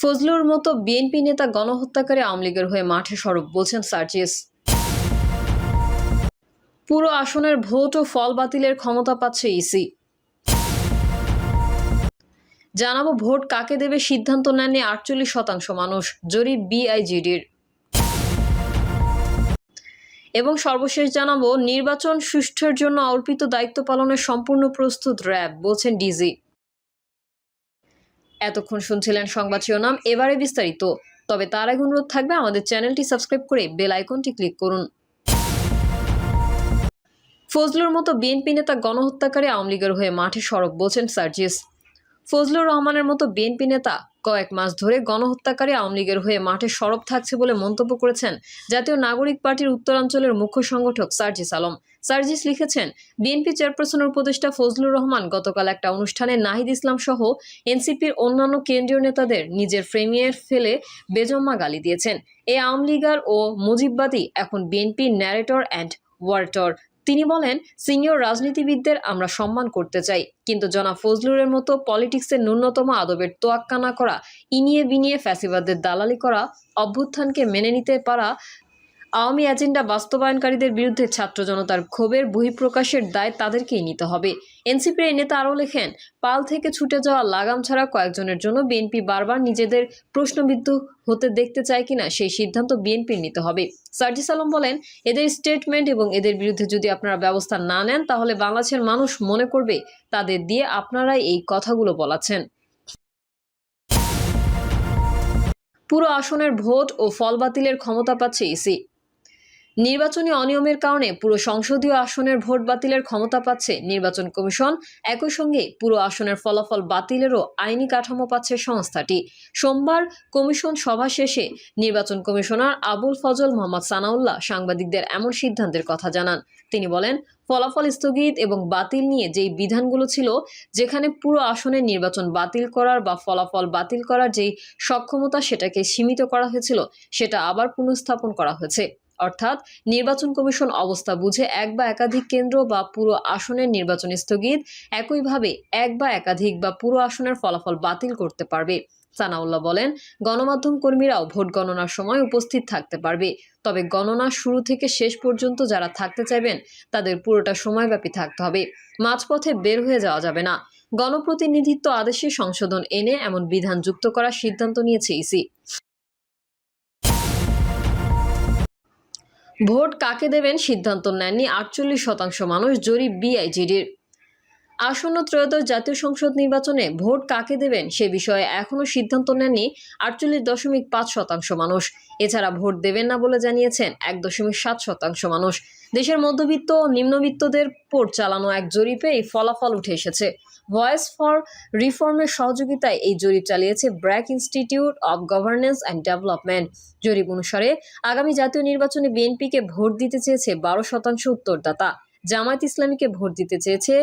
ফজলুর মতো বিএনপি নেতা গণহত্যাকারী আওয়ামী লীগের হয়ে মাঠে সরব, বলছেন সার্জিস। পুরো আসনের ভোট ও ফল বাতিলের ক্ষমতা পাচ্ছে ইসি। জানাব ভোট কাকে দেবে সিদ্ধান্ত নেননি আটচল্লিশ শতাংশ মানুষ, জরিপ বিআইজিডির। এবং সর্বশেষ জানাব, নির্বাচন সুষ্ঠুর জন্য অর্পিত দায়িত্ব পালনের সম্পূর্ণ প্রস্তুত র্যাব, বলছেন ডিজি। এতক্ষণ শুনছিলেন সংবাদ শিরোনাম, এবারে বিস্তারিত। তবে তার আগে অনুরোধ থাকবে আমাদের চ্যানেলটি সাবস্ক্রাইব করে বেল আইকনটি ক্লিক করুন। ফজলুর মতো বিএনপি নেতা গণহত্যাকারী আওয়ামী লীগের হয়ে মাঠে সরব বলছেন সার্জিস। ফজলুর রহমানের মতো বিএনপি নেতা কয়েক মাস ধরে গণহত্যাকারী আওয়ামী লীগের হয়ে মাঠে সরব থাকছে বলে মন্তব্য করেছেন জাতীয় নাগরিক পার্টির উত্তরাঞ্চলের মুখ্য সংগঠক সার্জিস আলম। সার্জিস লিখেছেন, বিএনপি চেয়ারপারসনের উপদেষ্টা ফজলুর রহমান গতকাল একটা অনুষ্ঠানে নাহিদ ইসলাম সহ এনসিপির অন্যান্য কেন্দ্রীয় নেতাদের নিজের ফ্রেমিয়ে ফেলে বেজম্মা গালি দিয়েছেন। এই আওয়ামী লীগার ও মুজিববাদী এখন বিএনপি ন্যারেটর অ্যান্ড ওয়ার্টর তিনি বলেন, সিনিয়র রাজনীতিবিদদের আমরা সম্মান করতে চাই, কিন্তু জনা ফজলুরের মতো পলিটিক্সের ন্যূনতম আদবের তোয়াক্কা না করা, ইনিয়ে বিনিয়ে ফ্যাসিবাদের দালালি করা, অভ্যুত্থানকে মেনে নিতে পারা আওয়ামী এজেন্ডা বাস্তবায়নকারীদের বিরুদ্ধে ছাত্র জনতার ক্ষোভের বহিঃপ্রকাশের দায় তাদেরকেই নিতে হবে। এনসিপির এই নেতা আরও লেখেন, পাল থেকে ছুটে যাওয়া লাগাম ছাড়া কয়েকজনের জন্য বিএনপি বারবার নিজেদের প্রশ্নবিদ্ধ হতে দেখতে চায় কিনা সেই সিদ্ধান্ত বিএনপির নিতে হবে। সার্জিস আলম বলেন, এদের স্টেটমেন্ট এবং এদের বিরুদ্ধে যদি আপনারা ব্যবস্থা না নেন, তাহলে বাংলাদেশের মানুষ মনে করবে তাদের দিয়ে আপনারাই এই কথাগুলো বলাচ্ছেন। পুরো আসনের ভোট ও ফল বাতিলের ক্ষমতা পাচ্ছে ইসি। নির্বাচনী অনিয়মের কারণে পুরো সংসদীয় আসনের ভোট বাতিলের ক্ষমতা পাচ্ছে নির্বাচন কমিশন। একই সঙ্গে পুরো আসনের ফলাফল বাতিলেরও আইনি কাঠামো পাচ্ছে সংস্থাটি। সোমবার কমিশন সভা শেষে নির্বাচন কমিশনার আবুল ফজল মোহাম্মদ সানাউল্লাহ সাংবাদিকদের এমন সিদ্ধান্তের কথা জানান। তিনি বলেন, ফলাফল স্থগিত এবং বাতিল নিয়ে যেই বিধানগুলো ছিল, যেখানে পুরো আসনের নির্বাচন বাতিল করার বা ফলাফল বাতিল করার যেই সক্ষমতা সেটাকে সীমিত করা হয়েছিল, সেটা আবার পুনঃস্থাপন করা হয়েছে। অর্থাৎ নির্বাচন কমিশন অবস্থা বুঝে এক বা একাধিক কেন্দ্র বা পুরো আসনের নির্বাচন স্থগিত একইভাবে এক বা একাধিক বা পুরো আসনের ফলাফল বাতিল করতে পারবে। সানাউল্লাহ বলেন, গণমাধ্যম কর্মীরাও ভোট গণনার সময় উপস্থিত থাকতে পারবে। তবে গণনা শুরু থেকে শেষ পর্যন্ত যারা থাকতে চাইবেন, তাদের পুরোটা সময়ব্যাপী থাকতে হবে। মাঝপথে বের হয়ে যাওয়া যাবে না। গণপ্রতিনিধিত্ব আদেশে সংশোধন এনে এমন বিধান যুক্ত করার সিদ্ধান্ত নিয়েছে ইসি। ভোট কাকে দেবেন সিদ্ধান্ত নেননি। আটচল্লিশ শতাংশ মানুষ জরিপ বিআইজিডির আসন্ন ত্রয়োদশ জাতীয় সংসদ নির্বাচনে ভোট কাকে দেবেন সে বিষয়ে এখনও সিদ্ধান্ত নেননি আটচল্লিশ দশমিক পাঁচ শতাংশ মানুষ। এছাড়া ভোট দেবেন না বলে জানিয়েছেন এক দশমিক সাত শতাংশ মানুষ। দেশের মধ্যবিত্ত ও নিম্নবিত্তদের পর চালানো এক জরিপে এই ফলাফল উঠে এসেছে। ভয়েস ফর রিফর্মের সহযোগিতায় এই জরিপ চালিয়েছে BRAC institute of governance and development. জরিপ অনুসারে আগামী জাতীয় নির্বাচনে বিএনপিকে ভোট দিতে চেয়েছে বারো শতাংশ উত্তরদাতা। জামায়াত ইসলামীকে ভোট দিতে চেয়েছে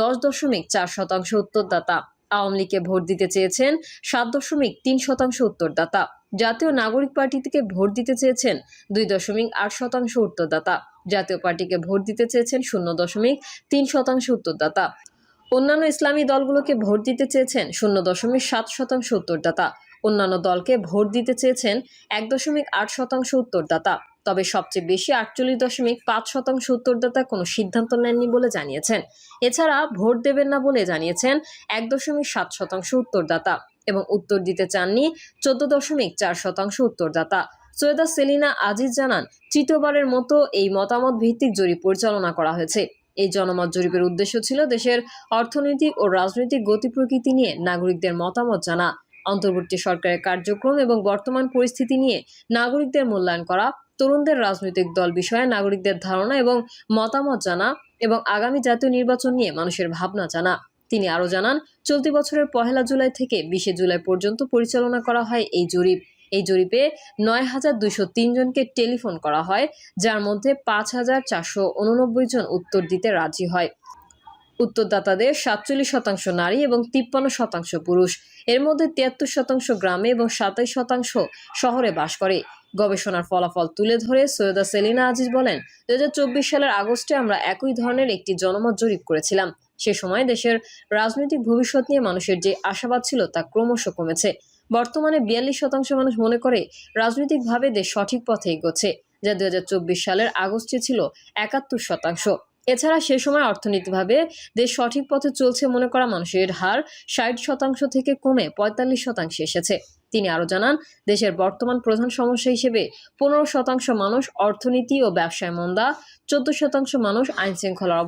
দশ দশমিক চার শতাংশ উত্তরদাতা। আওয়ামী লীগকে ভোট দিতে চেয়েছেন সাত দশমিক তিন শতাংশ উত্তরদাতা। জাতীয় নাগরিক পার্টি থেকে ভোট দিতে চেয়েছেন দুই দশমিক আট শতাংশ উত্তরদাতা। জাতীয় পার্টিকে ভোট দিতে চেয়েছেন শূন্য দশমিক তিন শতাংশ উত্তরদাতা। অন্যান্য ইসলামী দলগুলোকে ভোট দিতে চেয়েছেন শূন্য দশমিক সাত শতাংশ উত্তরদাতা। অন্যান্য দলকে ভোট দিতে চেয়েছেন এক দশমিক আট শতাংশ উত্তরদাতা। তবে সবচেয়ে বেশি আটচল্লিশ দশমিক পাঁচ শতাংশ উত্তরদাতা কোনো সিদ্ধান্ত নেননি বলে জানিয়েছেন। এছাড়া ভোট দেবেন না বলে জানিয়েছেন এক দশমিক সাত শতাংশ উত্তরদাতা এবং উত্তর দিতে চাননি চোদ্দ দশমিক চার শতাংশ উত্তরদাতা। সৈয়দা সেলিনা আজিজ জানান, তৃতীয়বারের মতো এই মতামত ভিত্তিক জরিপ পরিচালনা করা হয়েছে। এই জনমত জরিপের উদ্দেশ্য ছিল দেশের অর্থনৈতিক ও রাজনৈতিক গতি প্রকৃতি নিয়ে নাগরিকদের মতামত জানা। অন্তর্বর্তী সরকারের কার্যক্রম এবং বর্তমান পরিস্থিতি নিয়ে নাগরিকদের মূল্যায়ন করা তরুণদের রাজনৈতিক দল বিষয়ে নাগরিকদের ধারণা এবং মতামত জানা এবং আগামী জাতীয় নির্বাচন নিয়ে মানুষের ভাবনা জানা। তিনি আরও জানান, চলতি বছরের পহেলা জুলাই থেকে বিশে জুলাই পর্যন্ত পরিচালনা করা হয় এই জরিপ। এই জরিপে নয় হাজার তিন জনকে টেলিফোন করা হয়, যার মধ্যে পাঁচ হাজার চারশো উননব্বই জন উত্তর দিতে রাজি হয়। উত্তরদাতাদের সাতচল্লিশ শতাংশ নারী এবং তিপ্পান্ন শতাংশ পুরুষ। এর মধ্যে তিয়াত্তর শতাংশ গ্রামে এবং সাতাইশ শতাংশ শহরে বাস করে। গবেষণার ফলাফল তুলে ধরে সৈয়দা সেলিনা আজিজ বলেন, দুই হাজার চব্বিশ সালের আগস্টে আমরা একই ধরনের একটি জনমত জরিপ করেছিলাম। সে সময় দেশের রাজনৈতিক ভবিষ্যৎ নিয়ে মানুষের যে আশাবাদ ছিল তা ক্রমশ কমেছে। বর্তমানে বিয়াল্লিশ শতাংশ মানুষ মনে করে রাজনৈতিকভাবে দেশ সঠিক পথে এগোচ্ছে, যা দুই হাজার চব্বিশ সালের আগস্টে ছিল একাত্তর শতাংশ। এছাড়া সে সময় অর্থনীতিভাবে দেশ সঠিক পথে চলছে মনে করা মানুষের হার ষাট শতাংশ থেকে কমে পঁয়তাল্লিশ শতাংশে এসেছে। তিনি আরও জানান, দেশের বর্তমান প্রধান সমস্যা হিসেবে পনেরো শতাংশ মানুষ অর্থনীতি ও ব্যবসায় মন্দা, চোদ্দ শতাংশ মানুষ আইন শৃঙ্খলার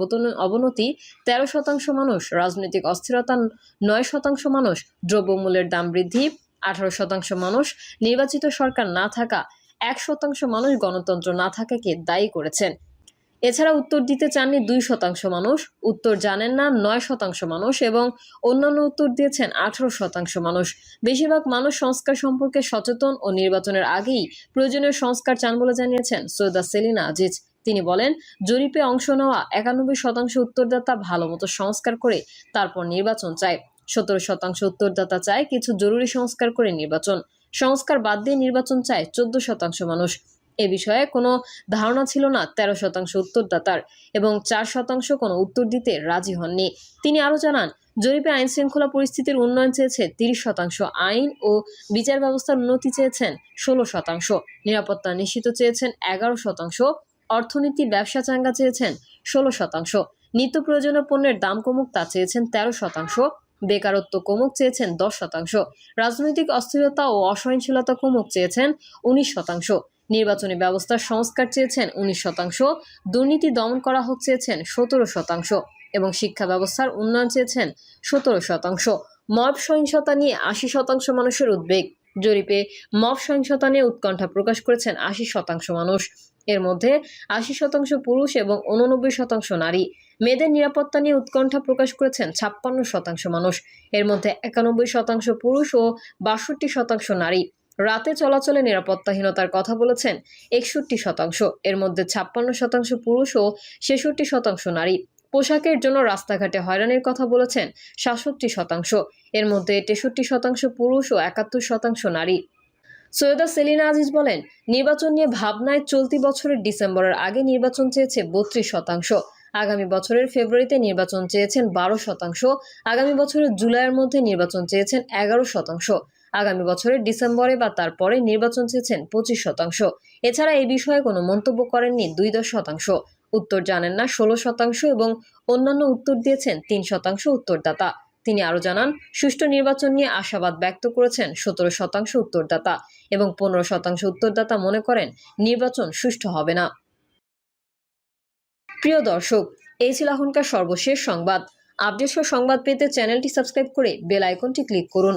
অবনতি, তেরো শতাংশ মানুষ রাজনৈতিক অস্থিরতা, নয় শতাংশ মানুষ দ্রব্যমূল্যের দাম বৃদ্ধি, আঠারো শতাংশ মানুষ নির্বাচিত সরকার না থাকা, এক শতাংশ মানুষ গণতন্ত্র না থাকাকে দায়ী করেছেন। এছাড়া উত্তর দিতে চাননি দুই শতাংশ মানুষ, উত্তর জানেন না নয় শতাংশ মানুষ এবং অন্যান্য উত্তর দিয়েছেন আঠারো শতাংশ মানুষ। বেশিরভাগ মানুষ সংস্কার সম্পর্কে সচেতন ও নির্বাচনের আগেই প্রয়োজনীয় সংস্কার চান বলে জানিয়েছেন সৈয়দা সেলিনা আজিজ। তিনি বলেন, জরিপে অংশ নেওয়া একানব্বই শতাংশ উত্তরদাতা ভালো মতো সংস্কার করে তারপর নির্বাচন চায়। সতেরো শতাংশ উত্তরদাতা চায় কিছু জরুরি সংস্কার করে নির্বাচন। সংস্কার বাদ দিয়ে নির্বাচন চায় চোদ্দ শতাংশ মানুষ। এ বিষয়ে কোনো ধারণা ছিল না, তেরো শতাংশ উত্তরদাতার এবং চার শতাংশ কোনো উত্তর দিতে রাজি হননি। তিনি আরও জানান, জরিপে আইন শৃঙ্খলা পরিস্থিতির উন্নয়ন চেয়েছে তিরিশ শতাংশ, আইন ও বিচার ব্যবস্থার উন্নতি চেয়েছেন ষোলো শতাংশ, নিরাপত্তা নিশ্চিত চেয়েছেন এগারো শতাংশ অর্থনীতি ব্যবসা চাঙ্গা চেয়েছেন ষোলো শতাংশ, নিত্য প্রয়োজনীয় পণ্যের দাম কমুক তা চেয়েছেন তেরো শতাংশ, বেকারত্ব কমুক চেয়েছেন দশ শতাংশ, রাজনৈতিক অস্থিরতা ও অসহনশীলতা কমুক চেয়েছেন উনিশ শতাংশ নির্বাচনী ব্যবস্থার সংস্কার চেয়েছেন উনিশ শতাংশ, দুর্নীতি দমন করা হোক চেয়েছেন সতেরো শতাংশ এবং শিক্ষা ব্যবস্থার উন্নয়ন চেয়েছেন সতেরো শতাংশ। মব সহিংসতা নিয়ে আশি শতাংশ মানুষের উদ্বেগ। জরিপে মব সহিংসতা নিয়ে উৎকণ্ঠা প্রকাশ করেছেন আশি শতাংশ মানুষ। এর মধ্যে আশি শতাংশ পুরুষ এবং উননব্বই শতাংশ নারী। মেয়েদের নিরাপত্তা নিয়ে উৎকণ্ঠা প্রকাশ করেছেন ছাপ্পান্ন শতাংশ মানুষ। এর মধ্যে একানব্বই শতাংশ পুরুষ ও বাষট্টি শতাংশ নারী। রাতে চলাচলে নিরাপত্তাহীনতার কথা বলেছেন একষট্টি শতাংশ। এর মধ্যে ছাপ্পান্ন শতাংশ পুরুষ ও ছেষট্টি শতাংশ নারী। পোশাকের জন্য রাস্তাঘাটে হয়রানির কথা বলেছেন সাতষট্টি শতাংশ। এর মধ্যে তেষট্টি শতাংশ পুরুষ ও একাত্তর শতাংশ নারী। সৈয়দা সেলিনা আজিজ বলেন, নির্বাচন নিয়ে ভাবনায় চলতি বছরের ডিসেম্বরের আগে নির্বাচন চেয়েছে বত্রিশ শতাংশ। আগামী বছরের ফেব্রুয়ারিতে নির্বাচন চেয়েছেন বারো শতাংশ। আগামী বছরের জুলাইয়ের মধ্যে নির্বাচন চেয়েছেন এগারো শতাংশ। আগামী বছরের ডিসেম্বরে বা তারপরে নির্বাচন চেয়েছেন পঁচিশ শতাংশ। এছাড়া এই বিষয়ে কোনো মন্তব্য করেননি দুই দশ শতাংশ। উত্তর জানেন না ষোলো শতাংশ এবং অন্যান্য উত্তর দিয়েছেন তিন শতাংশ উত্তরদাতা। তিনি আরও জানান, সুষ্ঠু নির্বাচন নিয়ে আশাবাদ ব্যক্ত করেছেন সতেরো শতাংশ উত্তরদাতা এবং পনেরো শতাংশ উত্তরদাতা মনে করেন নির্বাচন সুষ্ঠু হবে না। প্রিয় দর্শক, এই ছিল এখনকার সর্বশেষ সংবাদ। আপডেট সংবাদ পেতে চ্যানেলটি সাবস্ক্রাইব করে বেল আইকনটি ক্লিক করুন।